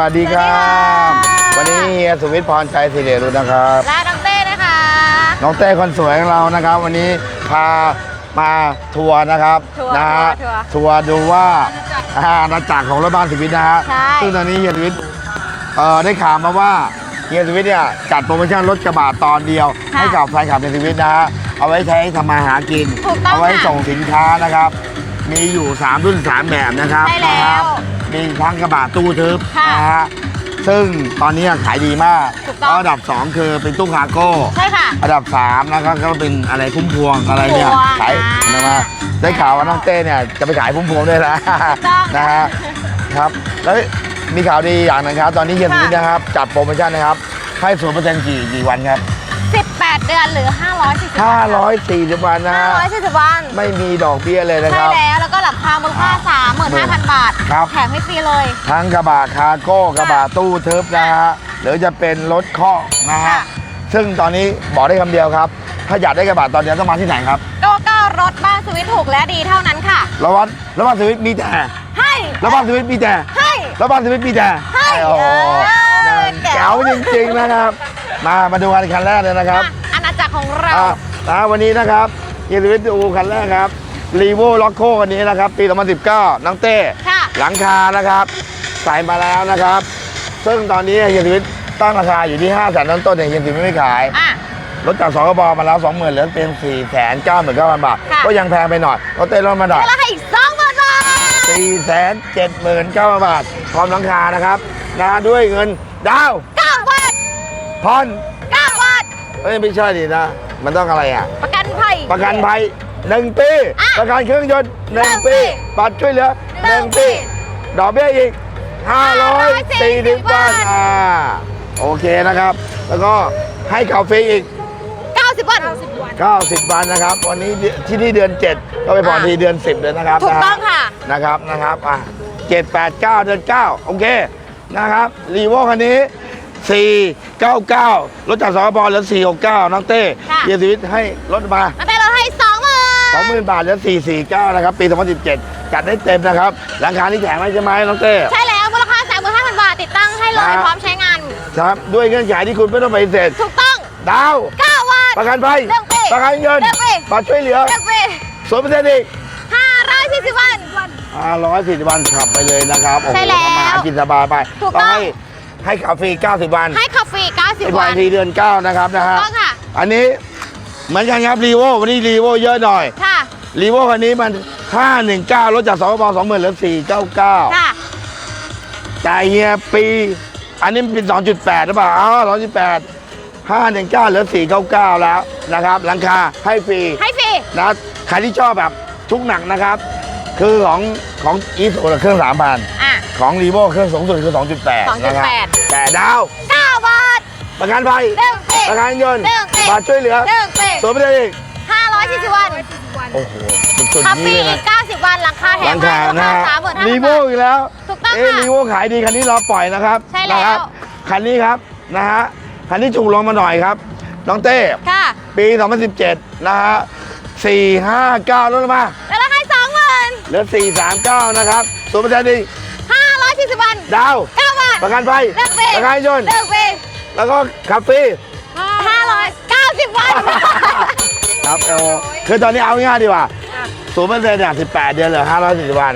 วัสดีครับ สวัวันสดีนี้ค่ะเฮียสุวิทย์พรชัยสิริรุนนะครับ และน้องเต้นะคะ น้องเต้คนสวยของเรานะครับ วันนี้พามาทัวร์นะครับทัวร์นะฮะทัวร์ทัวร์ดูว่าอาณาจักรของรถบ้านสุวิทย์นะฮะใช่ ซึ่งตอนนี้เฮียสุวิทย์เอ่อได้ข่าวมาว่าเฮียสุวิทย์เนี่ยจัดโปรโมชั่นรถกระบะตอนเดียวค่ะให้กับแฟนคลับเฮียสุวิทย์นะฮะเอาไว้ใช้ทำมาหากิน ถูกต้องเอาไว้ค่ะ ส่งสินค้านะครับ มีอยู่ 3 รุ่น 3 แบบนะครับใช่แล้วนะครับ มีทั้งกระบะตู้ทึบค่ะนะฮะซึ่งตอนนี้ขายดีมากถูกต้องอันดับ 2 คือเป็นตู้คาร์โก้ใช่ค่ะ อันดับ3นะครับก็เป็นอะไรพุ่มพวงอะไรเนี่ยพุ่มพวงขายอ่านนะมาได้ข่าวว่าน้องเต้เนี่ยจะไปขายพุ่มพวงด้วยนะต้องนะฮะครับแล้วมีข่าวดีอย่างหนึงครับ ตอนนี้เฮียค่ะสุวิทย์นะครับจัดโปรโมชั่นนะครับให้ศูนย์เปอร์เซ็นต์กี่กี่วันครับ 18 เดือนหรือ 540 540วันนะฮะ540 วัน ไม่มีดอกเบี้ยเลยนะคใช่รับ แล้ว แล้วก็หลังคามูลค่า 35,000 บาท ครับ แถมให้ฟรีเลย ทั้งกระบะคาร์โก้กระบะตู้ทึบนะฮะหรือจะเป็นรถเคาะนะฮะค่ะ ซึ่งตอนนี้บอกได้คำเดียวครับ ถ้าอยากได้กระบะตอนเดียวต้องมาที่ไหนครับก็ก็รถบ้านสวิตถูกและดีเท่านั้นค่ะ ระวังระวังสวิตมีแต่ให้ ระวังสวิตมีแต่ให้ ระวังสวิตมีแต่ให้โอ้โหเออนั่นแจ๋แจ๋ววจริงๆนะครับ มามาดูกันคันแรกเลยนะครับอะอาณาจักรของเราอะอะวันนี้นะครับเฮียสวิตดูคันแรกครับรีโวล็อกโคคันนี้นะครับ ปี 2019 น้องเต้ค่ะ หลังคานะครับ ใส่มาแล้วนะครับ ซึ่งตอนนี้เฮียสวิตตั้งราคาอยู่ที่5แสนต้นๆเนี่ยเฮียสวิตไม่ขาย อะลดจากสกบมาแล้ว 20,000เหลือเป็น4แสน9 9 0 0 0 บาท ค่ะ ก็ยังแพงไปหน่อยรถเต้ลดมาหน่อยแล้วให้อีก20,000บาท4แสน7 9 0 0 0 บาทพร้อมหลังคานะครับนะด้วยเงินดาว9บาท ผ่อน9บาทเอ้ยไม่ใช่ดินะ มันต้องอะไรอะ ประกันภัย ประกันภัยหนึ่งปี อะประกันเครื่องยนต์หนึ่งหนึ่งปี ปีบัตรช่วยเหลือหนึ่งปี ดอกเบี้ยอีก540บาทอ่าโอเคนะครับ แล้วก็ให้กาแฟอีก90บาท90 วันนะครับ วันนี้ที่นี่เดือน 7 ก็ไปผ่อนอะทีเดือน 10 เลยนะครับถูกนะต้องค่ะ นะครับนะครับอะ7 8 9 เดือน 9 โอเคนะครับรีโวคันนี้ 499ลดจากสกบเหลือ 469 น้องเต้ค่ะ เยียชีวิตให้ลดมา มาแต่เราให้20,000 20,000 บาทเหลือ 449 นะครับ ปี 2017 จัดได้เต็มนะครับหลังคาที่แถมให้ใช่ไหมน้องเต้ ใช่แล้วมูลค่า35,000 บาทติดตั้งให้เลยนะพร้อมใช้งาน ครับ ด้วยเงื่อนไขที่คุณไม่ต้องไปฏิเสธถูกต้องดาว9บาทประกันภัยเรื่องปีประกันเงินเรื่องปีบัตรช่วยเหลือเลือกฟรีส่วนเปอร์เซ็นต์อีก540 วัน 540 วันขับไปเลยนะครับโอ้โหใช่แล้วทำมาหากินสบายไปถูกต้อง ให้ ให้ขับฟรี 90 วันให้คาฟรีอีก90 วัวันน ทีเดือน 9 นะครับนะฮะต้องค่ะ อันนี้เหมือนกันครับรีโววันนี้รีโวเยอะหน่อยค่ะ รีโวคันนี้มัน 519ลดจาก2บ20,000เหลือ499 ค่ะ จ่ายเฮียปี อันนี้เป็น 2.8 หรือเปล่าอ๋อ2.8 519เหลือ499 แล้วนะครับหลังคาให้ฟรีให้ฟรี นะใครที่ชอบแบบทุกหนักนะครับ คือของของอีสเครื่อง 3,000อะ ของรีโวเครื่องสูงสุดคือ 2.8 นะครับ2.8 แต่ดาว 9 บาท ประกันภัยเรื่องฟรีประกันยนต์เรื่องฟรีบัตรช่วยเหลือเรื่องฟรีส่วนไม่ได้อีก540 วันโอ้โหสุดคาๆฟรีนี้เลยอีนะก90 วันหลังคาแถหลัมงให้คามูลนะค่าฮะ35,000รีโวบาท อีกแล้ว ถูกต้องเอ๊ะค่ะรีโวขายดีคันนี้เราปล่อยนะครับใช่แล้ว นะครับ คันนี้ครับนะฮะ คันนี้ถูกลงมาหน่อยครับ น้องเต้ ค่ะ ปี 2017 นะฮะ 459ลดลงมา แล้วเราให้20,000เหลือ439 นะครับส่วนเปอร์เซ็นต์ ดี540วันดาว9บาทประกันภัยเรื่องฟรีประกันยนต์เรื่องฟรีแล้วก็ขับฟรี590วัน ครับเออคือตอนนี้เอาง่ายๆดีกว่าศูนย์เปอร์เซ็นต์เนี่ย18เดือนเหลือ540วัน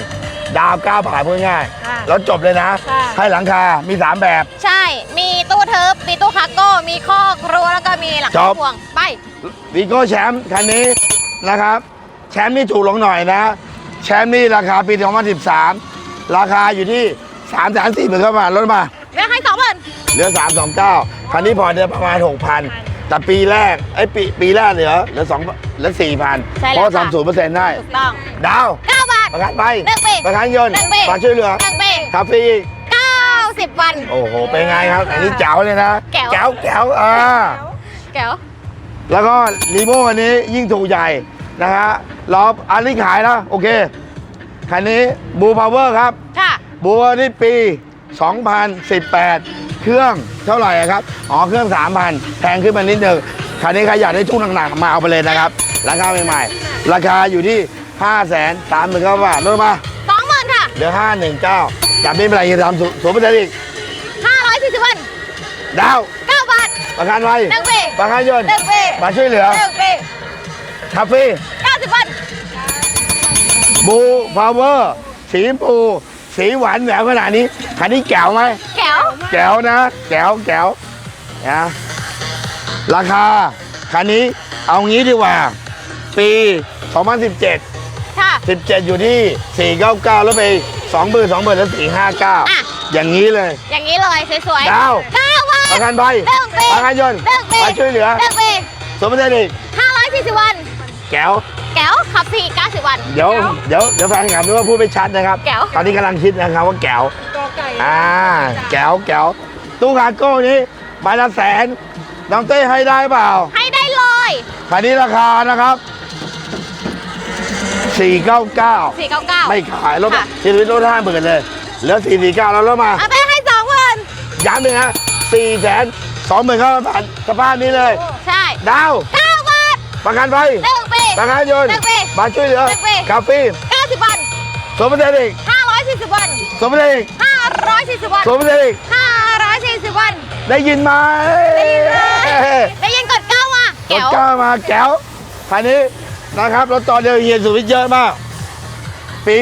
ดาว9ผ่านพูดง่ายค่ะแล้วจบเลยนะ ค่ะ ให้หลังคา มี3แบบ ใช่ มีตู้เทิร์ฟมีตู้คาร์โก้ มีข้อครัวแล้วก็มีหลังจคาบพวง ไป วีโก้แชมป์คันนี้นะครับ แชมป์นี่ถูกลงหน่อยนะ แชมป์นี่ราคาปี 2013 ราคาอยู่ที่ 3 4 0 0 0 0เข้ามาลดมาเรียกให้สองพันเหลือ329คันนี้ผ่อนเดือนประมาณ6,000แต่ปีแรกไอ้ยปีปีแรกเหลือเหลือ2เหลือ4,000ใช่เพแล้วราะค่ะทำศูนย์เปอร์เซ็นต์ได้ถูกต้องดาว9บาท ประกันไปหนึ่งปีประกันยนต์หนึ่งปีบัตรช่วยเหลือหนึ่งปีคาฟรีอีก90วัน โอ้โห เป็นไงครับ อันนี้แจ๋วเลยนะแจ๋วแจ๋วแจ๋วอ่า แก้ว แล้วก็รีโวอันนี้ยิ่งถูกใหญ่นะฮะรอบอันนี้ขายแล้ว โอเค คันนี้บูพาวเวอร์ครับ ค่ะ บูอันนี้ปี 2018 เครื่องเท่าไหร่อะครับ อ๋อ เครื่อง 3,000 แพงขึ้นมานิดนึงคันนี้ใครอยากได้ทุ่งหนักๆมาเอาไปเลยนะครับ ราคาใหม่ๆ ราคาอยู่ที่ 5 3 0 0 0 0บาทลดมา20,000ค่ะ เดี๋ยว 519จับไม่เป็นไรจะทำศูนย์เปอร์เซ็นต์อีกดาว 9 บาท ประกันไว้หนึ่งปีประกันยนต์หนึ่งปีมาช่วยเหลือหนึ่งปีคาเฟ่90บาทบูพาวเวอร์สีชมพู สีหวานแหววขนาดนี้คันนี้แก๋วไหมแก้วแก๋วนะแก๋วแก๋วนะราคาคันนี้เอางี้ดีกว่า ปี 2017 ค่ะ 17 อยู่ที่ 499 แล้วไป2หมื่น2หมื่นแล้วอะ 459 อย่างนี้เลย อย่างนี้เลยสวยๆดาว9บาทประกันภัยหนึ่งปีประกันยนต์หนึ่งปี มาช่วยเหลือหนึ่งปีสมมติอีก540 วัน แก๋ว แก้วขับสี่90 วัน เดี๋ยวเดี๋ยวเดี๋ยวแฟนคลับด้วยว่าพูดไม่ชัดนะครับ แก๋วตอนนี้กำลังคิดนะครับว่าแก๋วกอไก่อ่าแก๋วแก๋วตู้คาร์โก้นี้ใบละแสนน้องเต้ให้ได้เปล่า ให้ได้เลย คันนี้ราคานะครับ 499 499 ไม่ขายลดค่ะทีนี้ลดห้าหมื่นเลยเหลือ449แล้วลดมา เอาไปให้สองหมื่นย้ำหนึ่งฮะสี่แสนสองหมื่นเก้าพันสภาพนี้เลย ใช่ดาว 9บาทประกันภัยหนึ่งปีประกันยนต์หนึ่งปี มาช่วยเหลือหนึ่งปีคาเฟ่90วันสมมติอีก540วันสมมติอีก540วันสมมติอีก540วันได้ยินไหมได้ยินไหมได้ยินกดเก้าอะรแก้ถวก้าวมาแก้วคันนี้นะครับรถตอนเดียวเฮียสุวิทย์เยอะมาก ปี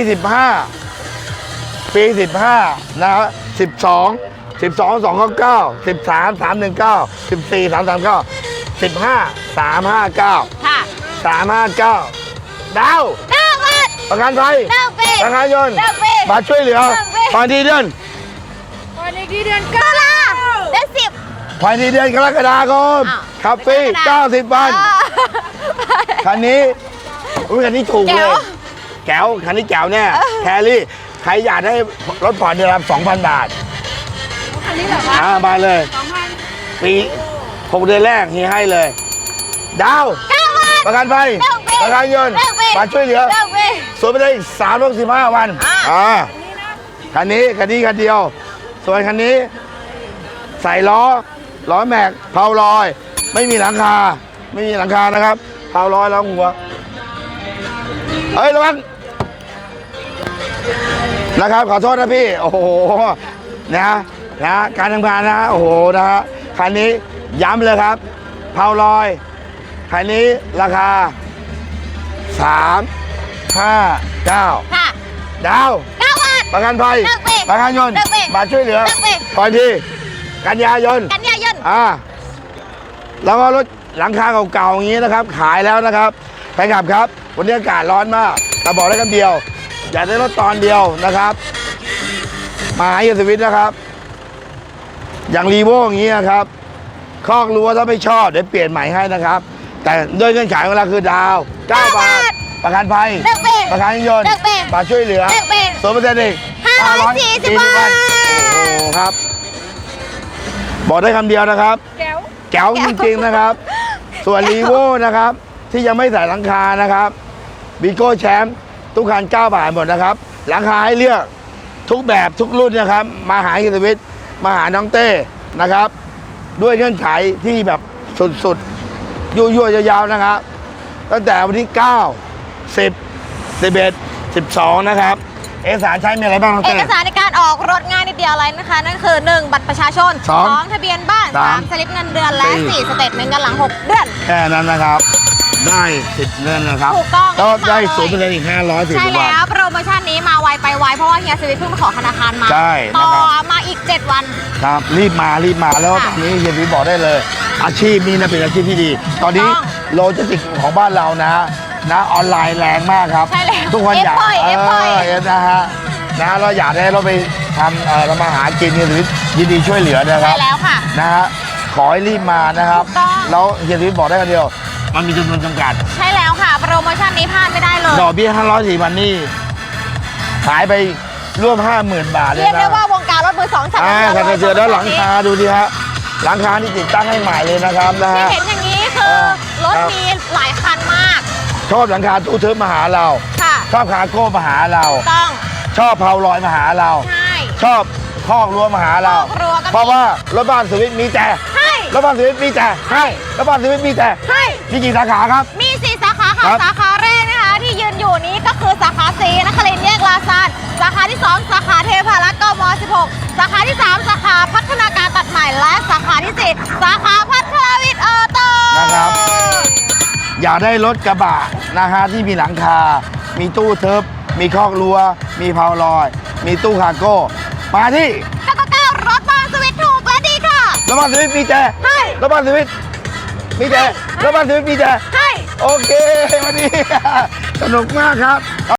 15 ปี 15นะครับ12 12 299 13 319 14 339 15 359 ค่ะ359 ดาว9บาทประกันภัยหนึ่งปีประกันยนต์หนึ่งปีมาช่วยเหลือหนึ่งปีภายในเดือนวันนี้ที่เดือนกเก้าลาได้สิบภายในเดือนกรกฎาคมอ้าวครับฟรี90วันคันนี้อุ้ยคันนี้ถูกแจ๋เลวยแก้วคันนี้แก้วแน่แครี่ใครอยากได้รถผ่อนเดือนละ2,000 บาทอันนี้เหรอคะอ่ามาเลยสองพันปี6เดือนแรกเฮียให้เลย ดาวเก้าบาทประกันภัยหนึ่ง ปีประกันยนต์หนึ่งปีมาช่วยเหลือหนึ่งปีสวนไปได้อีก365วันอ่าอ่าคันนี้คันนี้คันเดียว ส่วนคันนี้ ใส่ล้อล้อแม็กเพาลอย ไม่มีหลังคา ไม่มีหลังคานะครับเพาลอยแล้วหัวเฮ้ยระวังนะครับขอโทษนะพี่ โอ้โหนะนะการทำงานนะโอ้โหนะฮะคันนี้ย้ำเลยครับเพาลอยคันนี้ราคา 3 5 9ค่ะดาว เก้าบาท ประกันภัยหนึ่งปีประกันยนต์หนึ่งปีมาช่วยเหลือหนึ่งปีก่อนที่กันยายน กันยายน อ่าแล้วก็รถหลังคาเก่าๆอย่างนี้นะครับ ขายแล้วนะครับแฟนคลับครับ วันนี้อากาศร้อนมาก แต่บอกได้คำเดียว อยากได้รถตอนเดียวนะครับมาหาเฮียสวิตนะครับ อย่างรีโวอย่างนี้นะครับคอกรั้วถ้าไม่ชอบเดี๋ยวเปลี่ยนใหม่ให้นะครับ แต่ด้วยเงื่อนไขของเราคือดาว 9 บาท ประกันภัยหนึ่งปีประกันยนต์หนึ่งปีมาช่วยเหลือหนึ่งปีส่วนเปอร์เซ็นต์อีก540 540วันโอ้โหครับ บอกได้คำเดียวนะครับ แก้ว แจ๋วจริงๆนะครับ ส่วนรีโวนะครับ ที่ยังไม่ใส่หลังคานะครับบีโก้แชมป์ทุกคัน9บาทหมดนะครับ หลังคาให้เลือกทุกแบบทุกรุ่นนะครับ มาหาฮิตวิทย์มาหาน้องเต้นะครับ ด้วยเงื่อนไขที่แบบสุดๆ ยั่วๆยาวๆนะครับ ตั้งแต่วันที่ 9 10 11 12นะครับ เอกสารใช้มีอะไรบ้างน้องเอเต้ กสารในการออกรถง่ายนิดเดียวอะไรนะคะ นั่นคือ 1 บัตรประชาชนสองทะเบียนบ้านสาม 3สลิปเงินเดือนและสี่4สเตทเมนต์เงินหลัง 6 เดือน แค่นั้นนะครับ ได้สิทธิ์เงินนะครับถูกต้องก็ได้มาเลยศูนย์เปอร์เซ็นต์อีก500สิบใช่บาแล้ทวโปรโมชั่นนี้มาไวไปไว เพราะว่าเฮียสวิทเพิ่งมาขอธนาคารมา ใช่นะครับต่อมาอีก 7 วัน ครับรีบมารีบมาแล้วตค่ะอนนี้เฮียวิบอกได้เลย อาชีพนี้นะเป็นอาชีพที่ดี ตอนนี้ถูกต้อง โลจิสติกส์ของบ้านเรานะ นะออนไลน์แรงมากครับ ใช่แล้วทุกคนอยาก F ปล่อย F ปล่อยเออนะฮะนะเราอยากได้เราไปทำเอ่อเรามาหากินเฮียวิยินดีช่วยเหลือนะคใช่รับ แล้วค่ะ นะฮะขอให้รีบมานะครับ ถูกต้อง แล้วเฮียวิบอกได้กันเดียว มันมีจำนวนจำกัด ใช่แล้วค่ะ โปรโมชั่นนี้พลาดไม่ได้เลย ดอกเบี้ย500สี่พันนี่ขายไปร่วม 50,000 บาทเลยเรียกนะได้ว่าวงการรถมือสองสั่นอ่าสะสันเทือนเสือแล้วหลังคาดูดิฮะหลังคาที่ติดตั้งให้ใหม่เลยนะครับนะที่ฮะ เห็นอย่างนี้คือ รถครับมีหลายคันมาก ชอบหลังคาตู้ทึบมาหาเรา ค่ะชอบคาร์โก้มาหาเรา ต้องชอบเพาลอยมาหาเรา ใช่ ชอบคอกรั้วมาหาเรา คอกรั้วก็มี เพราะว่ารถบ้านสวิตมีแต่ให้ รถบ้านสวิตมีแต่ให้รถบ้านสวิตมีแต่ให้ มีกี่สาขาครับ มีสี่สาขาค่ะ ครับ สาขาแรกนะคะ ที่ยืนอยู่นี้ก็คือสาขาสีนครินทร์แยกลาซานสาขาที่ 2 สาขาเทพารักษ์กม16 สาขาที่ 3 สาขาพัฒนาการตัดใหม่และสาขาที่ 4 สาขาพัฒนาวิทย์ออโต้นะครับ อยากได้รถกระบะ นะฮะที่มีหลังคา มีตู้เทิบมีคอกรั้วมีเพาลอย มีตู้คาร์โก้ มาที่999รถบ้านสวิตถูกและดีค่ะ รถบ้านสวิตมีแจให้ รถบ้านสวิตมีแจรถบ้านสวิตมีแจให้ โอเค วันนี้ สนุกมากครับ